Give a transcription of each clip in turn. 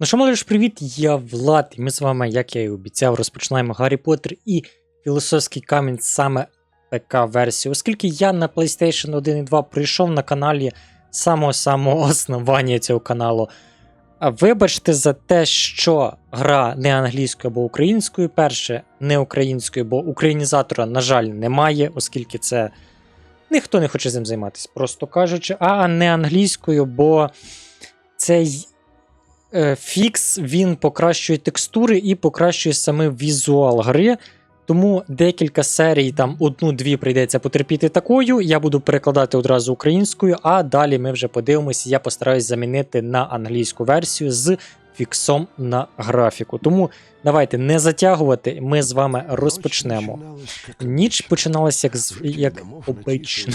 Ну що, малиш, привіт, я Влад, і ми з вами, як я і обіцяв, розпочинаємо Гаррі Поттер і Філософський камінь саме ПК-версію, оскільки я на PlayStation 1 і 2 прийшов на каналі самого-самого основання цього каналу. Вибачте за те, що гра не англійською або українською, перше, не українською, бо українізатора, на жаль, немає, оскільки це ніхто не хоче цим займатися, просто кажучи, а не англійською, бо цей фікс він покращує текстури і покращує саме візуал гри. Тому декілька серій, там одну-дві прийдеться потерпіти такою. Я буду перекладати одразу українською, а далі ми вже подивимося. Я постараюсь замінити на англійську версію з фіксом на графіку. Тому давайте не затягувати. Ми з вами розпочнемо. Ніч починалася як, як обично.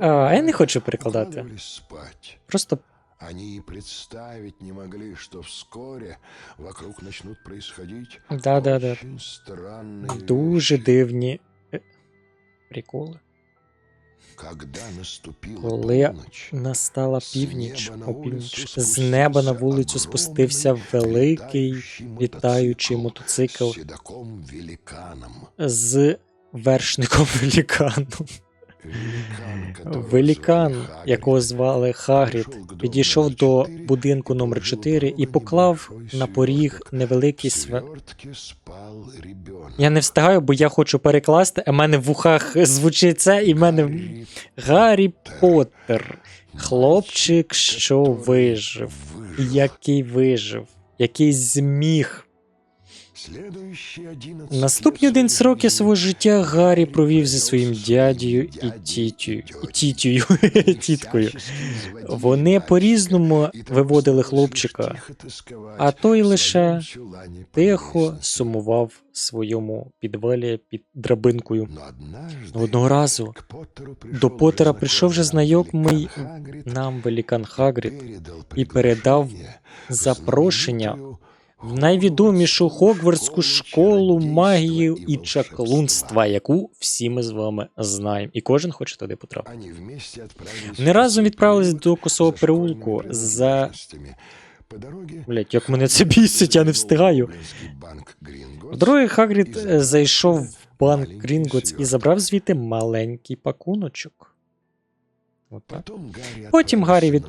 А, я не хочу перекладати. Просто Они и представить не могли, что вскоре вокруг начнут происходить Да-да-да. странные дуже вещи. дивні е, приколи. Когда наступила Коли полночь, настала північ, неба на опівніч, з неба на вулицю спустився великий літаючий мотоцикл мотоцикл з з вершником веліканом. Велікан, якого звали Хагрід, підійшов до будинку номер положив 4 і поклав на поріг невеликий В свет. свертке спал ребенок. Я не встигаю, бо я хочу перекласти, а в мене в вухах звучить це, і в мене Гаррі Поттер. Хлопчик, що вижив. Який вижив, який зміг. Слідуючі 11 Наступні 11 років свого життя Гаррі провів зі своїм дядею і тітю, тітю, тіткою. Вони по-різному виводили хлопчика, а той лише тихо сумував в своєму підвалі під драбинкою. Одного разу до Поттера прийшов вже знайомий нам велікан Хагрід і передав запрошення найвідомішу Хогвартську школу магії і чаклунства, яку всі ми з вами знаємо, і кожен хоче туди потрапити. Вони разом відправились до косого за переулку за. Блять, як мене це бісить, я не встигаю. Вдруге Хагрід е, зайшов в банк Грінготс і забрав звідти маленький пакуночок. Отак. Потім Гаррі Потім Гаррі від-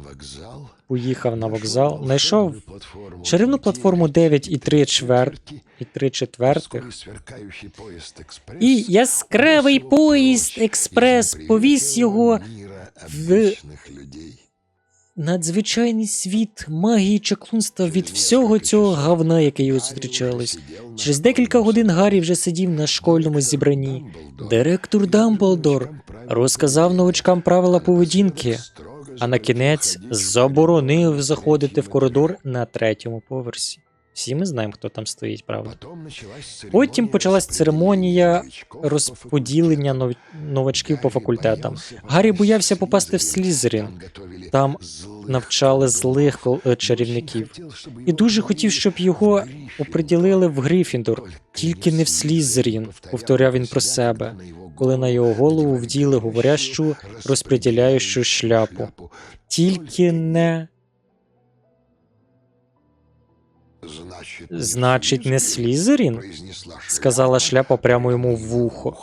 Поїхав на вокзал, знайшов чарівну платформу 9 і 3 чверті і 3 четвертих. І яскравий поїзд експрес повіз його в- надзвичайний світ магії чаклунства від всього цього говна, яке його зустрічалось. Через декілька годин Гаррі вже сидів на школьному зібранні. Директор Дамблдор розказав новачкам правила поведінки, а на кінець заборонив заходити в коридор на третьому поверсі. Всі ми знаємо, хто там стоїть, правда. Потім почалась церемонія розподілення нов- новачків по факультетам. Гаррі боявся попасти в Слізерін. Там навчали злих е, чарівників. І дуже хотів, щоб його оприділили в Грифіндор, тільки не в Слізерін, повторяв він про себе, коли на його голову вділи говорящу, розподіляючу шляпу. Тільки не значить не Слізерін, сказала шляпа прямо йому в вухо.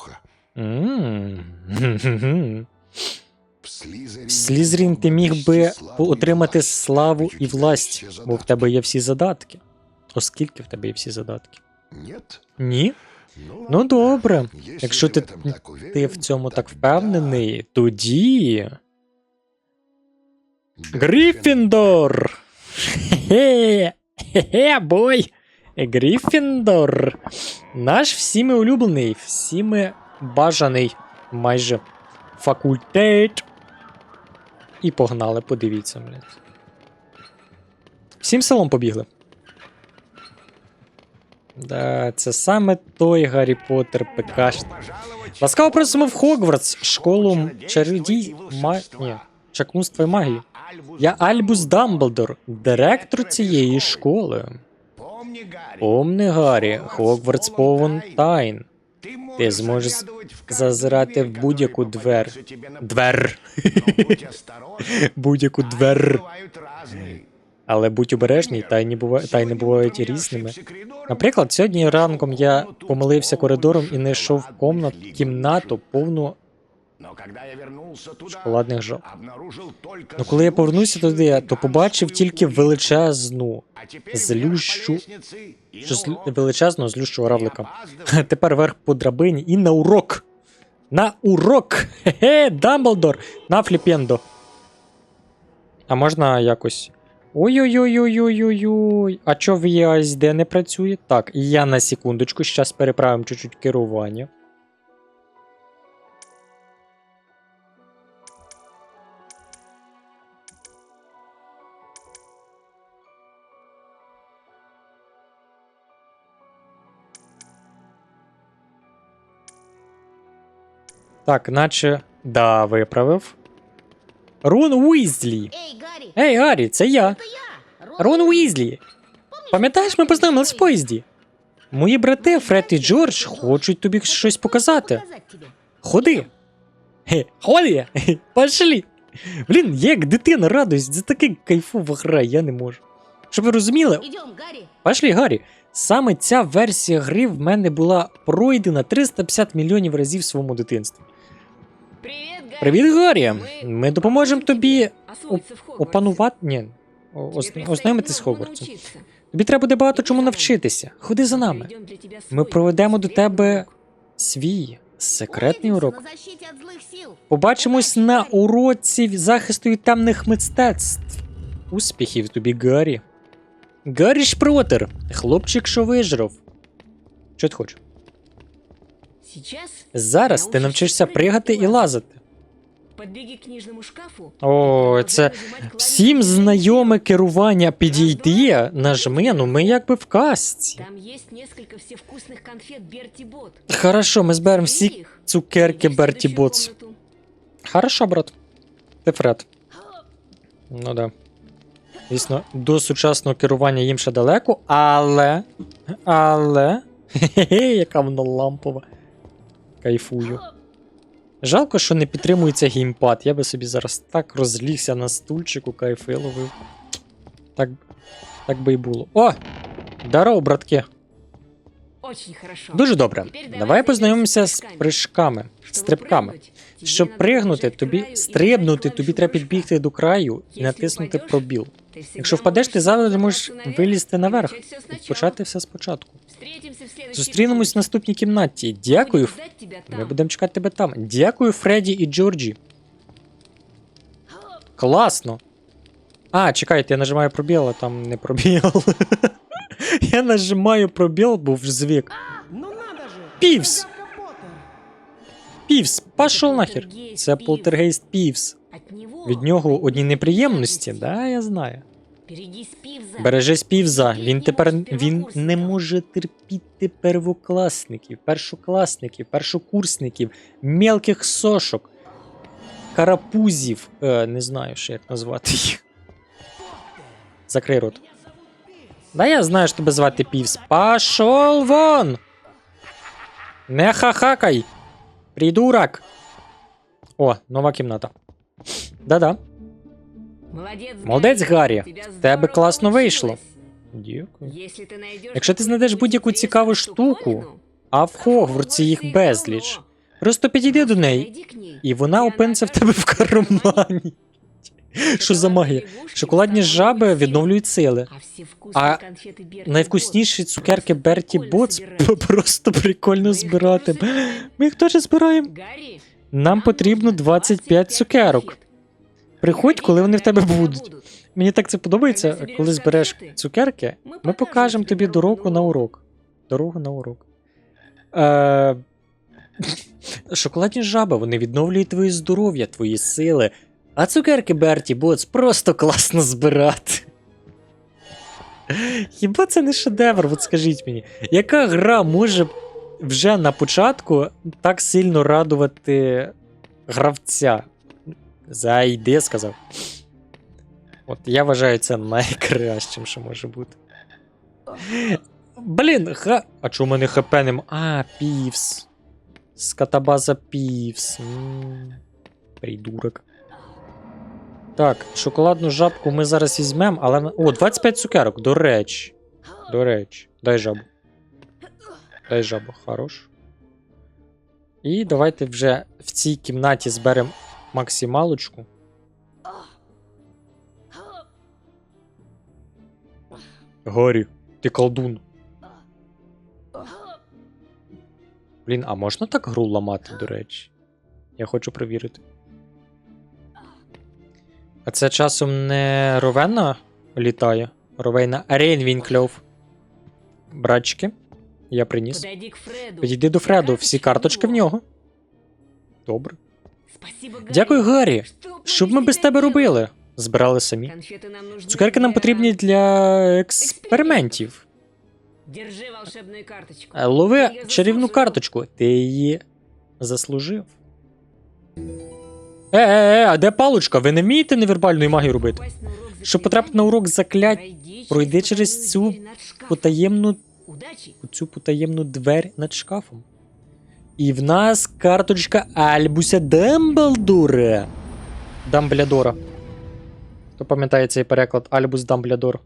В Слізерін ти міг би отримати славу і власть, бо в тебе є всі задатки. Оскільки в тебе є всі задатки? Ні? Ну добре. Якщо ти, ти в цьому так впевнений, тоді. Грифіндор! Хе-хе! Хе-хе, бой! Грифіндор! Наш всіми улюблений, всіми бажаний майже факультет. І погнали, подивіться, блядь. Всім селом побігли. Да, це саме той Гаррі Поттер ПК. Ласкаво просимо в Хогвартс, школу чародій... Ма... Ні, чаклунства і магії. Я Альбус Дамблдор, директор цієї школи. Помни, Гаррі, Хогвартс повен тайн. Ти зможеш зазирати в будь-яку двер. Двер. Двер. Будь-яку двер. Але будь обережний, та й не бува... та бувають різними. Наприклад, сьогодні ранком я помилився коридором і не йшов в комнат, кімнату повну шоколадних жаб. Ну коли я повернувся туди, то побачив тільки величезну, злющу, величезного злющого равлика. Тепер вверх по драбині і на урок. На урок! Хе-хе, Дамблдор! На фліпендо. А можна якось. Ой-ой-ой-ой-ой-ой. А чо VSD не працює? Так, я на секундочку, зараз переправимо чуть-чуть керування. Так, наче. Да, виправив. Рон Уізлі. Ей, Гаррі, це я. Рон Уізлі. Пам'ятаєш, ми познайомились в поїзді? Мої брати Фред і Джордж хочуть тобі щось показати. Ходи. Хе, ходи. Хе, Пошли. Блін, я як дитина радуюсь, це таке кайфова гра, я не можу. Щоб ви розуміли, Пошли, Гаррі. Саме ця версія гри в мене була пройдена 350 мільйонів разів в своєму дитинстві. Привіт, Гаррі! Ми допоможемо тобі опанувати. Ні, ознайомитись з Хогвартсом. Тобі треба буде багато чому навчитися. Ходи за нами. Ми проведемо до тебе свій секретний урок. Побачимось на уроці захисту від темних мистецтв. Успіхів тобі, Гаррі. Гаррі Шпротер, хлопчик, що вижрав. Що ти хочеш? Зараз ти навчишся пригати і лазити. О, це всім знайоме керування підійти, нажми, ну ми якби в Бот. Хорошо, ми зберемо всі цукерки Берті комнату. Хорошо, брат. Ти Фред. Ну да. Звісно, до сучасного керування їм ще далеко, але. Але. Хе-хе, яка вона лампова. Кайфую. Жалко, що не підтримується геймпад. Я би собі зараз так розлігся на стульчику, кайфи ловив. Так, так би і було. О! Здорово, братки. Очень хорошо. Дуже добре. Тепер давай Давай познайомимося з займемося прыжками, Чтобы стрибками. прыгнуть, тебе Щоб надо пригнути, подбежать к тобі краю и стрибнути, нажать тобі клавишу треба «Шаг». підбігти до краю і Якщо натиснути впадеш, пробіл. Ты всегда Якщо впадеш, ти можешь завжди забраться можеш наверх вилізти и наверх начать всё і сначала. почати все спочатку. Зустрінемось в наступній кімнаті. Дякую. Ми будемо чекати тебе там. Дякую, Фредді і Джорджі. Класно. А, чекайте, я нажимаю пробіл, а там не пробіл. Я нажимаю пробіл, був звик. Ну! Гарри Півс, пішов нахер. Це Півс. полтергейст Півс. Від нього одні неприємності, да, я знаю. Бережись півза. Він тепер він не може терпіти первокласників, першокласників, першокурсників, мелких сошок, карапузів. Е, не знаю, ще як назвати їх. Закрий рот. Да я знаю, що тебе звати Півз. Пошел вон! Не хахакай! Придурок! О, нова кімната. Да-да. Молодець, Молодець, Гаррі. В тебе класно вийшло. Дякую. Якщо ти знайдеш Якщо ти знайдеш будь-яку цікаву штуку, А в Хогвартсі їх безліч. Просто підійди до неї, і вона опиниться в тебе в кармані. Що за магія? Шоколадні жаби відновлюють сили. А Найвкусніші цукерки Берті Боц просто прикольно збирати. Ми їх теж збираємо. Нам потрібно 25 цукерок. Приходь, коли вони в тебе будуть. Мені так це подобається, коли збереш цукерки, ми покажемо тобі дорогу на урок. Дорогу на урок. Е... Шоколадні жаби, вони відновлюють твоє здоров'я, твої сили. А цукерки Берті Боц просто класно збирати. Хіба це не шедевр, от скажіть мені, яка гра може вже на початку так сильно радувати гравця? Зайди, сказав. От я вважаю це найкращим, що може бути. Блін, ха. А чому в мене хп нема? А, півс. Скатобаза півс. М, Придурок. Так, шоколадну жабку ми зараз візьмемо, але. О, 25 цукерок, до речі. До речі. Дай жабу. Дай жабу, хорош. І давайте вже в цій кімнаті зберемо максималочку. Горі, ти колдун. Блін, а можна так гру ламати, до речі? Я хочу перевірити. А це часом не Ровена літає? Ровейна Рейнвінкльов. Братчики, я приніс. Підійди до Фреду, всі карточки в нього. Добре. Спасибо, Гарри. Дякую, Гаррі. Что бы Що б мы ми без тебя тебе делали? робили? Збирали самі. Конфеты нам нужны Цукерки нам для- потрібні для експериментів. Держи волшебную карточку. Е, Лови Я чарівну заслужив. карточку. Ти її заслужив. Е, е, е, а де паличка? Ви не вмієте невербальної магії робити? Попасть на урок Щоб потрапити на урок заклять, Пройди пройди через потайную цю дверь над шкафом. потаємну, Удачи. цю потаємну двері над шкафом. І в нас карточка Альбуся Дамблдора. Дамблядора. Хто пам'ятає цей переклад Альбус Дамблядор?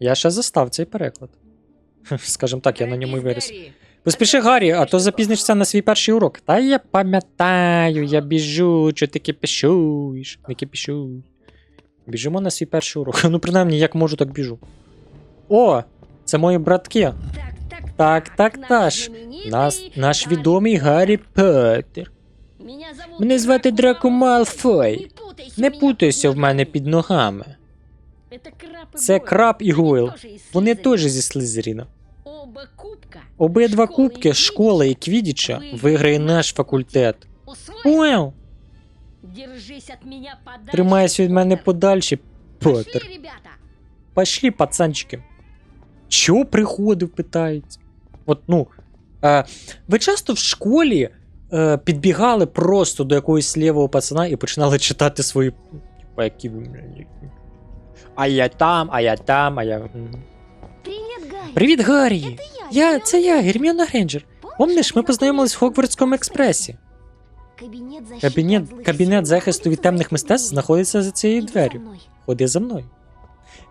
Я ще застав цей переклад. Скажем так, я на ньому і виріс. Поспіши, Гаррі, а то запізнишся на свій перший урок. Та я пам'ятаю, я біжу, що ти кипішуєш. Не кипішуй. Біжимо на свій перший урок. Ну, принаймні, як можу, так біжу. О! Це мої братки. Так, так, наш. Нас, наш відомий Гаррі Поттер. Мене звати Драко Малфой. Не путайся в мене під ногами. Це краб і Гойл. Вони теж зі Слизеріна. Обидва кубки школи і Квідіча виграє наш факультет. Уау! Тримайся від мене подальше, Поттер. Пошли, пацанчики. Чого приходив, питається. От, ну. Е, ви часто в школі е, підбігали просто до якогось лівого пацана і починали читати свої. Типа, які ви. А я там, а я там, а я. м. Привет, Гарри. Привіт, Гаррі! Я. Я, це я, Герміона Грейнджер. Помниш, ми познайомились в Хогвартському експресі. Кабінет Кабінет, кабінет захисту від темних мистецтв знаходиться за цією дверю. Ходи за мною.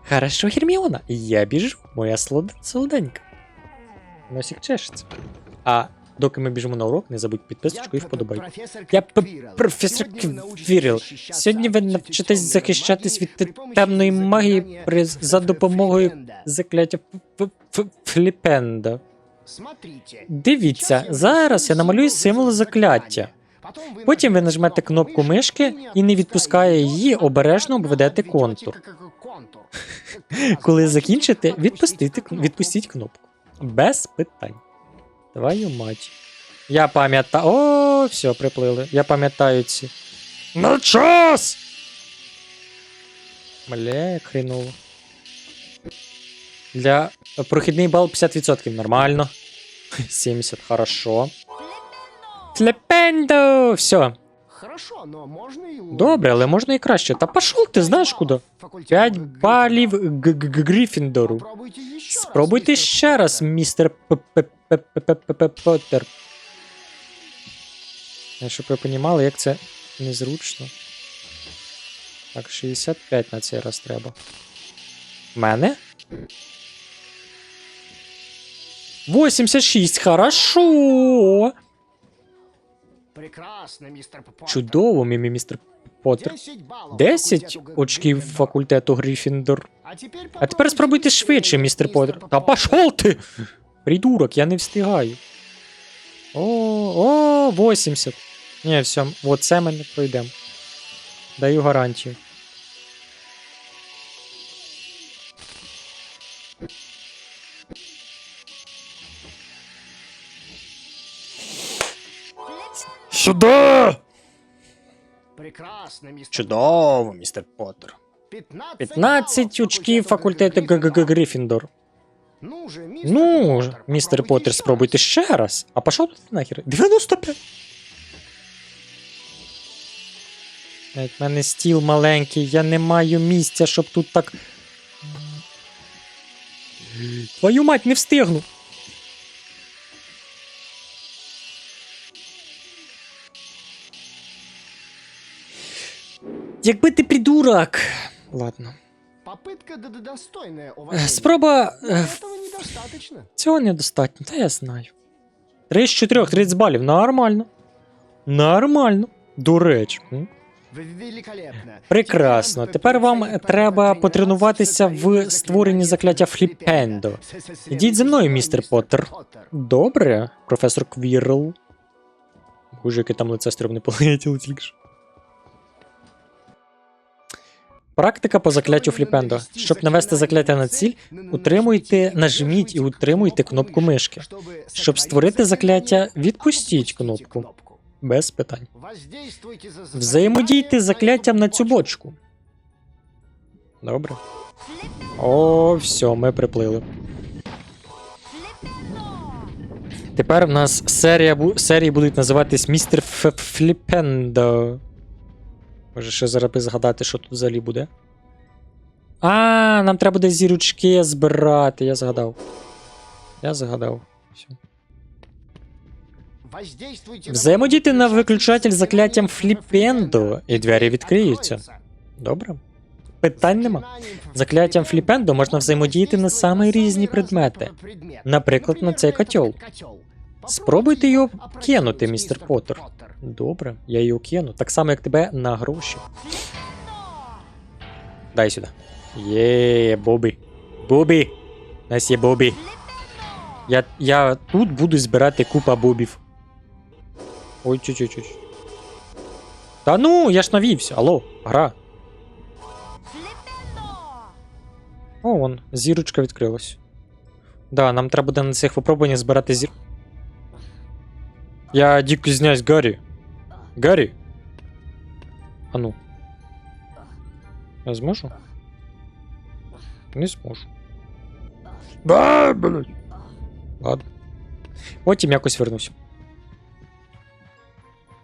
Хорошо, Герміона, я біжу, моя солоденька. Носик чешеться. А доки ми біжимо на урок, не забудь підписочку і вподобайку. Я професор Квірл. Сьогодні ви навчитесь захищатись від темної магії при, за допомогою закляття Фліпенда. Дивіться, зараз я намалюю символ закляття. Потім ви нажмете кнопку мишки і не відпускає її, обережно обведете контур. Коли закінчите, відпустіть кнопку. Без питань. Твою мать. Я пам'ятаю. О, все, приплили. Я пам'ятаю ці. На час! Бля, як хреново. Для прохідний бал 50%. Нормально. 70, хорошо. Флепендо! Все. Хорошо, но можно и Добре, але можна і краще. Та пошов ти знаєш куди? 5 балів Грифіндору. Раз, Спробуйте ще раз, містер Поттер. Щоб ви понімали, як це незручно. Так, 65 на цей раз треба. Мене? 86, хорошо! Прекрасно, містер Поттер. Чудово, мімі, містер Поттер. 10 баллов 10 факультету очків факультету Грифіндор. А А тепер спробуйте швидше, містер Поттер. Та пошов ти! Придурок, я не встигаю. О, о, 80. Ні, все, оце ми не пройдемо. Даю гарантію. Сюди! Прекрасно, мистер Чудово, містер Поттер. Поттер. 15, 15 очків факультету ГГГ Грифіндор. Ну же, мистер Ну, Поттер, містер Поттер, спробуйте ще раз. А пішов ти нахер. 95. Навіть в мене стіл маленький, я не маю місця, щоб тут так. Твою мать, не встигну. Якби ти придурок. Ладно. Попытка достойная Е. Спроба. Е, этого недостаточно. Цього недостатньо, та я знаю. 3 з 4, 30 балів. Нормально. Нормально. До речі. Прекрасно. Тепер вам треба потренуватися в створенні закляття Фліпендо. Ідіть зі мною, містер Поттер. Добре, професор Квірл. Боже, яке там лице стрімне полетіло тільки що. Практика по закляттю Фліпендо. Щоб навести закляття на ціль, утримуйте, нажміть і утримуйте кнопку мишки. Щоб створити закляття, відпустіть кнопку. Без питань. Взаємодійте з закляттям на цю бочку. Добре. О, все, ми приплили. Тепер в нас серія, бу- серії будуть називатись Містер Фліпендо. Може, ще зараз згадати, що тут взагалі буде. А, нам треба буде зірочки збирати, я згадав. Я згадав. Все. Взаємодійте на виключатель закляттям Фліпендо, і двері відкриються. Добре. Питань нема. Закляттям Фліпендо можна взаємодіяти на самі різні предмети. Наприклад, на цей котел. Спробуйте його кинути, містер Поттер. Добре, я його кину. Так само, як тебе на гроші. Дай сюди. Є, Бобі. Бобі. У нас є Бобі. Я, я тут буду збирати купа бобів. Ой, чуть-чуть. Та ну, я ж навівся. Алло, гра. О, вон, зірочка відкрилась. Да, нам треба буде на цих випробуваннях збирати зір. Я дико зняюсь, Гаррі. Гаррі. А ну. Я зможу? Не зможу. Да, блядь. Ладно. Потім якось вернусь.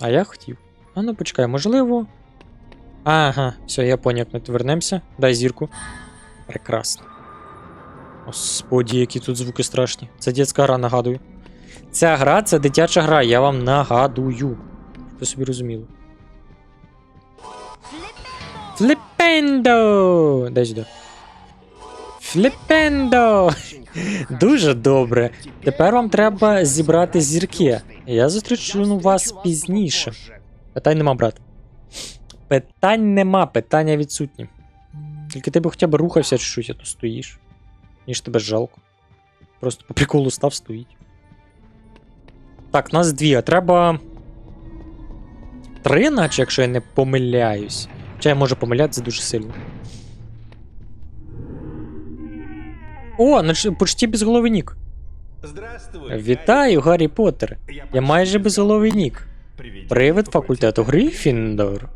А я хотів. А ну почекай, можливо. Ага, все, я поняв, як ми вернемося. Дай зірку. Прекрасно. Господі, які тут звуки страшні. Це дитяча гра, нагадую. Ця гра це дитяча гра, я вам нагадую. Ви собі розуміли. Фліпендо! Дай сюди. Фліпендо! Дуже добре. Тепер вам треба зібрати зірки. Я зустрічу вас пізніше. Питань нема, брат. Питань нема, питання відсутні. Тільки ти би хоча б рухався чуть-чуть, а то стоїш. Ніж тебе жалко. Просто по приколу став стоїть. Так, нас дві, а треба. Три, наче, якщо я не помиляюсь. Хоча я можу помилятися дуже сильно. О, наче почти безголовий нік. Здравствуй. Вітаю, Гаррі Поттер. Я майже безголовий нік. Привет. Привид факультету Гриффіндор.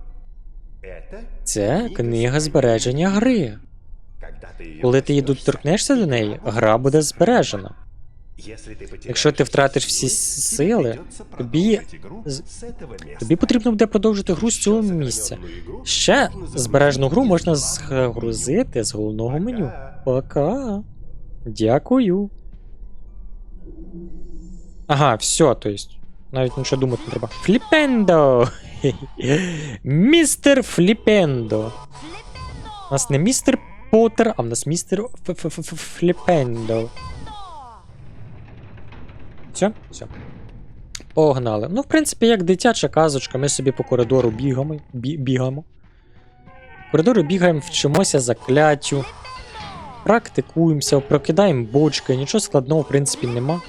Это Це книга збереження гри. когда ты её Коли ти її коснешься, доторкнешся до неї, гра буде збережена. Якщо ти втратиш всі сили, тобі. Тобі потрібно буде продовжити гру з цього місця. Ще збережну гру можна загрузити з головного меню. Пока. Дякую. Ага, все, то есть. Навіть нічого думати не треба. Фліпендо! Містер Фліпендо. У нас не містер Поттер, а в нас містер Фліпендо. Все? Все. Погнали. Ну, в принципі, як дитяча казочка, ми собі по коридору бігаємо. Бі- бігаємо. Коридору бігаємо, вчимося закляттю. Практикуємося, прокидаємо бочки, нічого складного, в принципі, нема.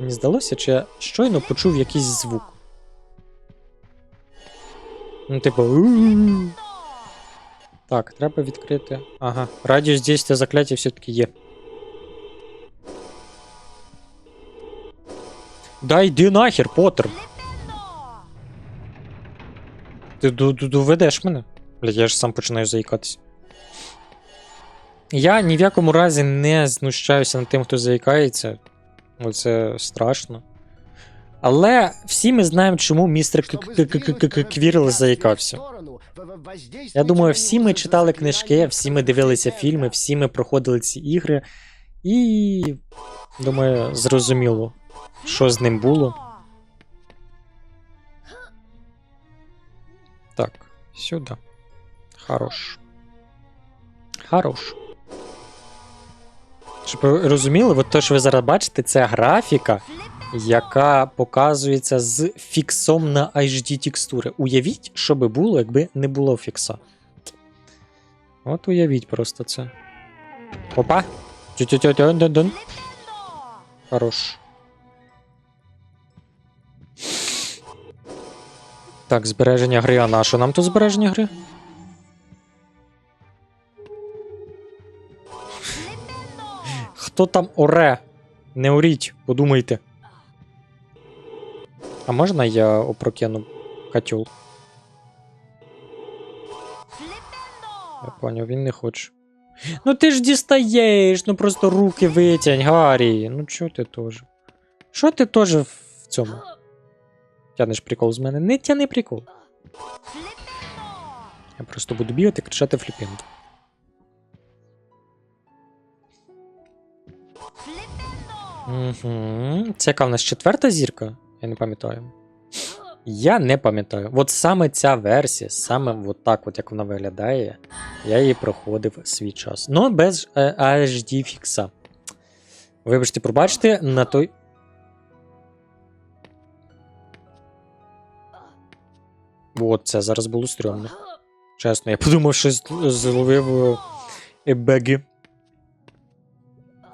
Мені здалося, чи я щойно почув якийсь звук. Ну, типу. Так, треба відкрити. Ага, радіус дійства закляття все-таки є. Да йди нахер, Поттер. Ти доведеш мене? Блядь, я ж сам починаю заїкатися. Я ні в якому разі не знущаюся над тим, хто заїкається. Оце страшно. Але всі ми знаємо, чому містер Квірл заїкався. Я думаю, всі ми читали книжки, всі ми дивилися фільми, всі ми проходили ці ігри, і думаю, зрозуміло, що з ним було. Так, сюди. Хорош. Хорош. Щоб ви розуміли, от те, що ви зараз бачите, це графіка яка показується з фіксом на HD текстури. Уявіть, що би було, якби не було фікса. От уявіть просто це. Опа! Хорош. Так, збереження гри, а на що нам тут збереження гри? Хто там оре? Не оріть, подумайте. А можна я опрокину котел? Я поняв, він не хоче. Ну ти ж дістаєш, ну просто руки витягнь, Гаррі. Ну чо ти теж? Що ти теж в цьому? Тянеш прикол з мене? Не тяни прикол. Я просто буду бігати, кричати фліпінг. Угу. Це яка в нас четверта зірка? Я не пам'ятаю. Я не пам'ятаю. От саме ця версія, саме от так, от як вона виглядає, я її проходив свій час. Ну, без е, HD фікса. Вибачте, пробачте, на той. От це зараз було стрьомно. Чесно, я подумав, що зловив е, беги.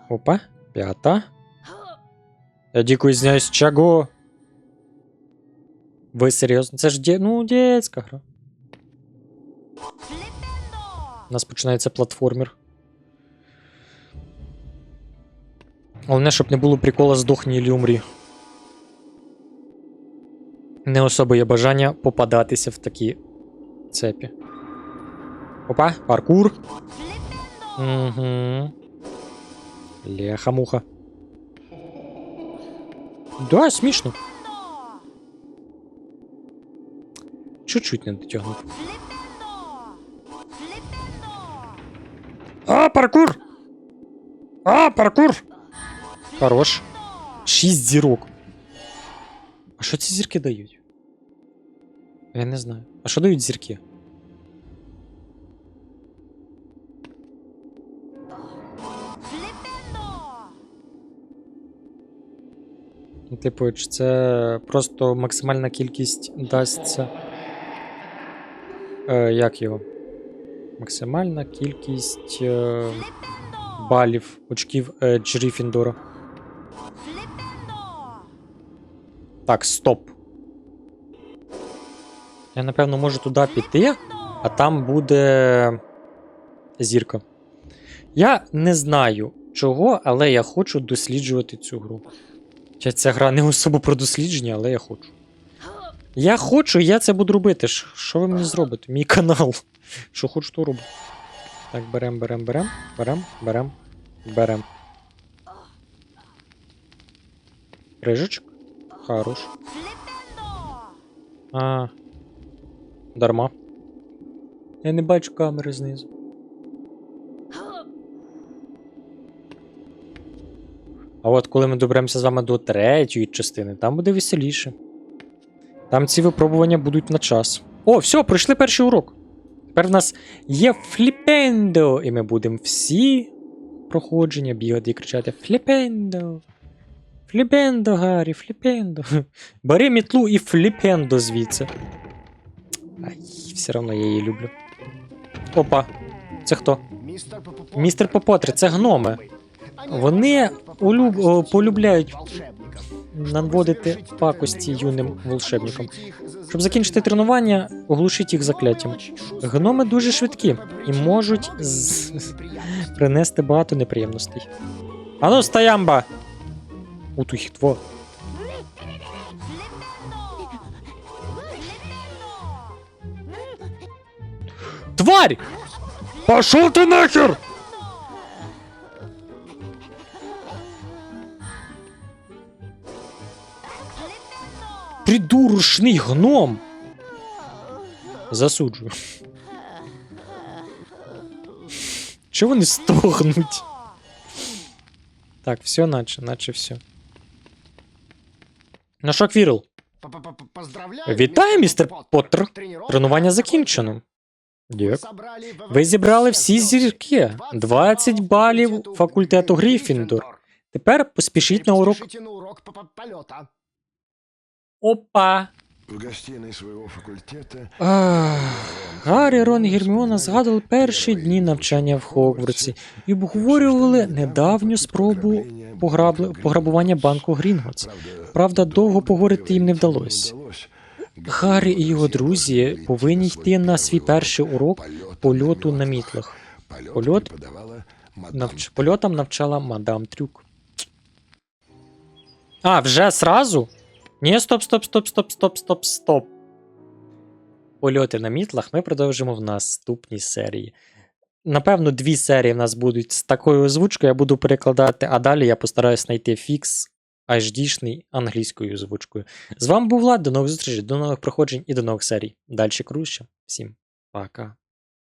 Опа, п'ята. Я дико извиняюсь, чого? Ви серйозно? Це ж де... ну, дєцька гра. У нас починається платформер. Головне, щоб не було прикола здохні і умрі. Не особо є бажання попадатися в такі цепі. Опа, паркур. Угу. Леха-муха. Да, смішно. Чуть-чуть не дотягнув. А, паркур! А, паркур! Хорош. Шість зірок. А що ці зірки дають? Я не знаю. А що дають зірки? Ну, Типу, чи це просто максимальна кількість дасться. Е, як його? Максимальна кількість е, балів, очків е, Джріфіндора. Так, стоп. Я, напевно, можу туди піти, а там буде зірка. Я не знаю чого, але я хочу досліджувати цю гру. Ця гра не особо про дослідження, але я хочу. Я хочу, я це буду робити. Що ви мені зробите? Мій канал. Що хочу, то роблю. Так, берем, берем, берем, берем, берем, берем. Крижечок. Хорош. А. Дарма. Я не бачу камери знизу. А от коли ми доберемося з вами до третьої частини, там буде веселіше. Там ці випробування будуть на час. О, все, пройшли перший урок. Тепер в нас є фліпендо, і ми будемо всі проходження бігати і кричати Фліпендо. Фліпендо, Гаррі, фліпендо. Бери мітлу і фліпендо звідси. Ай, все одно я її люблю. Опа, це хто? Містер Попотри, це гноми. Вони улюб... полюбляють наводити пакості юним волшебникам. Щоб закінчити тренування, оглушіть їх закляттям. Гноми дуже швидкі і можуть з... принести багато неприємностей. Ану, стоямба! Утухітво. Тварь! Пошел ты нахер! Придурочний гном! Засуджую. Чого вони стогнуть? Так, все наче, наче все. Ну що, Квірл, Вітаю, містер Поттер. Тренування закінчено. В- Ви зібрали всі зірки. 20 балів факультету Гриффіндор. Тепер поспішіть на урок. Опа! В гостиной своего факультета Гаррі, Рон і Герміона згадували перші дні навчання в Хогвартсі і обговорювали недавню спробу пограбли- пограбування банку Грінготс. Правда, довго поговорити їм не вдалося. Гаррі і його друзі повинні йти на свій перший урок польоту на мітлах. Польот Навч... Польотам навчала мадам Трюк. А, вже сразу? Ні, стоп, стоп, стоп, стоп, стоп, стоп, стоп. Польоти на мітлах ми продовжимо в наступній серії. Напевно, дві серії в нас будуть з такою озвучкою, я буду перекладати, а далі я постараюсь знайти фікс HD-шний англійською озвучкою. З вами був Влад, до нових зустрічей, до нових проходжень і до нових серій. Дальше круще. Всім пока.